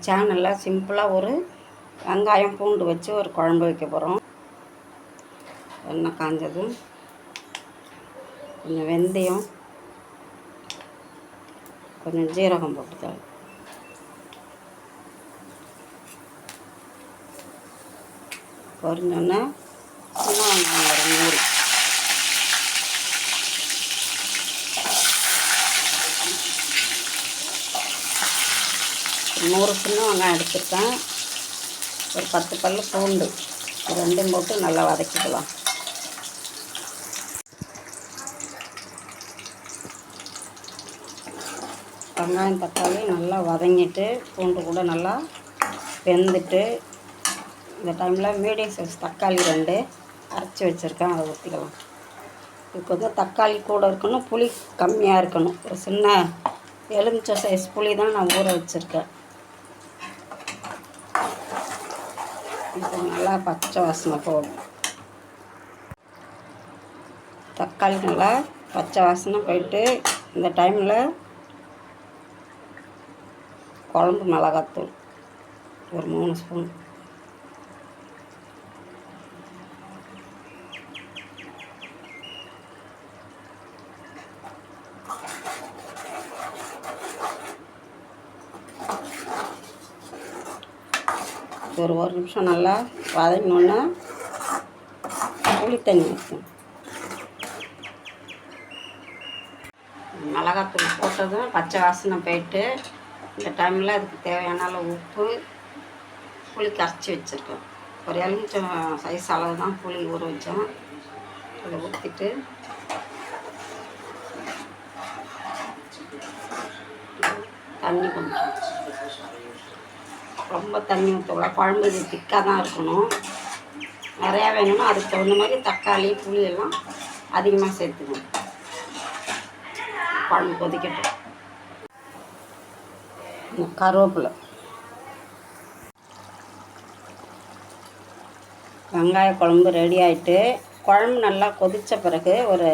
சேனலில் சிம்பிளாக ஒரு வெங்காயம் பூண்டு வச்சு ஒரு குழம்பு வைக்க போகிறோம் எண்ணெய் காஞ்சதும் கொஞ்சம் வெந்தயம் கொஞ்சம் ஜீரகம் போட்டுக்கலாம் பொரிஞ்சோன்னே சின்ன வெங்காயம் ஒரு நூறு நூறு சின்ன வெங்காயம் எடுத்துருக்கேன் ஒரு பத்து பல்லு பூண்டு ரெண்டும் போட்டு நல்லா வதக்கிக்கலாம். வெங்காயம் தக்காளி நல்லா வதங்கிட்டு பூண்டு கூட நல்லா வெந்துட்டு இந்த டைமில் மீடியம் சைஸ் தக்காளி ரெண்டு அரைச்சி வச்சுருக்கேன் அதை ஊற்றிக்கலாம் இதுக்கு வந்து தக்காளி கூட இருக்கணும் புளி கம்மியாக இருக்கணும். ஒரு சின்ன எலுமிச்சை சைஸ் புளி தான் நான் ஊற வச்சுருக்கேன். இப்போ நல்லா பச்சை வாசனை போகும். தக்காளி நல்லா பச்சை வாசனை போயிட்டு இந்த டைமில் குழம்பு மிளகாத்தூள் ஒரு மூணு ஸ்பூன். ஒரு ஒரு நிமிஷம் நல்லா வதங்கினோன்னா புளி தண்ணி ஊற்றும் மிளகாத்தூள் போட்டதும் பச்சை வாசனை போயிட்டு இந்த டைமில் அதுக்கு தேவையான அளவு உப்பு புளி கரைச்சி வச்சுருக்கோம். ஒரு எலுமிச்சம் சைஸ் அளவு தான் புளி ஊற வச்சோம். அதை ஊற்றிட்டு தண்ணி கொஞ்சம் ரொம்ப தண்ணி ஊற்றக்கூடாது குழம்பு இது திக்காக தான் இருக்கணும். நிறையா வேணும்னா அதுக்கு தகுந்த மாதிரி தக்காளி புளி எல்லாம் அதிகமாக சேர்த்துக்கணும். குழம்பு கொதிக்கட்டும். இந்த கருவேப்பிலை. வெங்காய குழம்பு ரெடி ஆகிட்டு குழம்பு நல்லா கொதித்த பிறகு ஒரு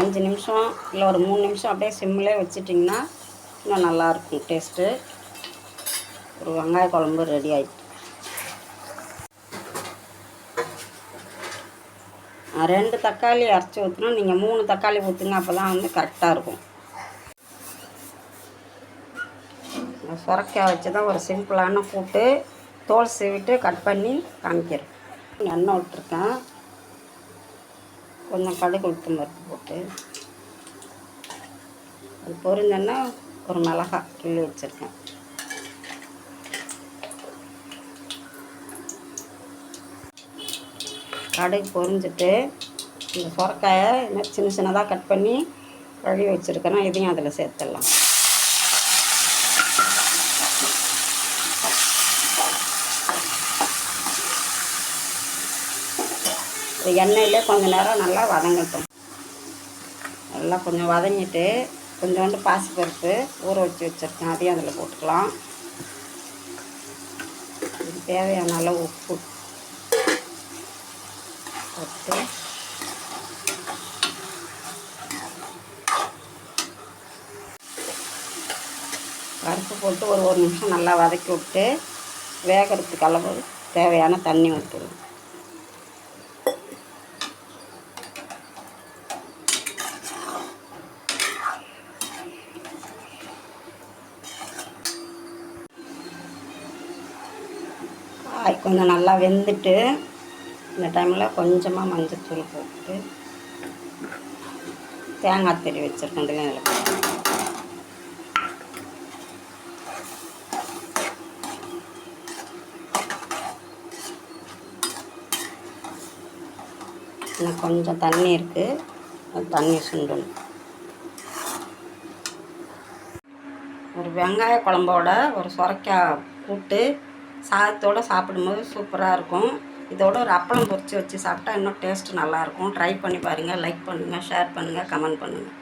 அஞ்சு நிமிஷம் இல்லை ஒரு மூணு நிமிஷம் அப்படியே சிம்மிலே வச்சிட்டிங்கன்னா இன்னும் நல்லாயிருக்கும் டேஸ்ட்டு ஒரு வெங்காய குழம்பு ரெடி ஆகிட்டு ரெண்டு தக்காளி அரைச்சி ஊற்றணும் நீங்கள் மூணு தக்காளி ஊற்றுங்க அப்போ தான் வந்து கரெக்டாக இருக்கும். சுரக்காய் வச்சு தான் ஒரு சிம்பிளான கூட்டு தோல் சீவிட்டு கட் பண்ணி காமிக்கிறேன். எண்ணெய் விட்டுருக்கேன். கொஞ்சம் கடுகு உளுத்தம் பருப்பு போட்டு. அது பொருந்தன்னா ஒரு மிளகா கிள்ளி வச்சுருக்கேன். கடுகு பொரிஞ்சிட்டு இந்த சுரக்காயை சின்ன சின்னதாக கட் பண்ணி கழுவி வச்சுருக்கேன்னா இதையும் அதில் சேர்த்துடலாம். எண்ணெயிலே கொஞ்சம் நேரம் நல்லா வதங்கட்டும். நல்லா கொஞ்சம் வதங்கிட்டு கொஞ்சோண்டு பாசிப்பருப்பு ஊற வச்சு வச்சுருக்கேன். அதையும் அதில் போட்டுக்கலாம். தேவையான அளவு உப்பு. போட்டு பருப்பு போட்டு ஒரு ஒரு நிமிஷம் நல்லா வதக்கி விட்டு வேகிறதுக்கு அளவு தேவையான தண்ணி ஊற்றுவோம் காய் கொஞ்சம் நல்லா வெந்துட்டு இந்த டைமில் கொஞ்சமாக மஞ்சத்தூள் போட்டு தேங்காய் தெளி வச்சுருக்கேன் இதில் இன்னும் கொஞ்சம் தண்ணி இருக்குது தண்ணி சுண்டணும். ஒரு வெங்காய குழம்போட ஒரு சுரைக்காய் கூட்டு சாதத்தோடு சாப்பிடும்போது சூப்பராக இருக்கும். இதோட ஒரு அப்பளம் பொரித்து வச்சு சாப்பிட்டா இன்னும் டேஸ்ட் நல்லாயிருக்கும் ட்ரை பண்ணி பாருங்கள் லைக் பண்ணுங்கள் ஷேர் பண்ணுங்கள் கமெண்ட் பண்ணுங்கள்